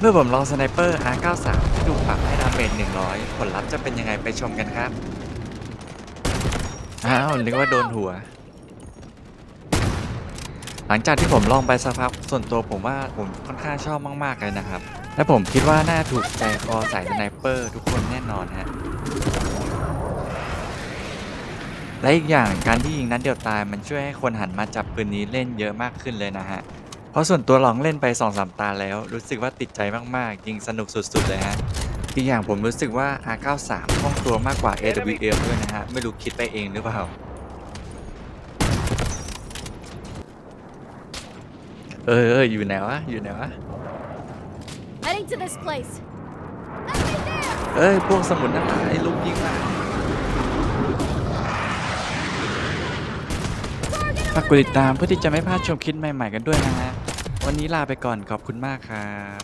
เมื่อผมลองสไนเปอร์ R93 ที่ถูปรับให้ดาเมจ100 ผลลัพธ์จะเป็นยังไงไปชมกันครับ อ้าว นึกว่าโดนหัว หลังจากที่ผมลองไปสักพักส่วนตัวผมว่าผมค่อนข้างชอบมาก ๆ เลยนะครับ และผมคิดว่าน่าถูกใจคอสายสไนเปอร์ทุกคนแน่นอนฮะและอีกอย่างการที่ยิงนัดเดียวตายมันช่วยให้คนหันมาจับปืนนี้เล่นเยอะมากขึ้นเลยนะฮะ ราะส่วนตัวลองเล่นไป2อสตาแล้ว รู้สึกว่าติดใจมากๆ ยิงสนุกสุดๆเลยฮะอีกอย่างผมรู้สึกว่า R93 คล่องตัวมากกว่า AWM ด้วยนะฮะ ไม่รู้คิดไปเองหรือเปล่า เออเอออยู่ไหนวะ อยู่ไหนวะ Heading to this place. Enemy there! เอ้ย พวกสมุนนั่นไอ้ลูกยิงมาฝากกดติดตามเพื่อที่จะไม่พลาดชมคลิปใหม่ ๆ กันด้วยนะฮะ วันนี้ลาไปก่อนขอบคุณมากครับ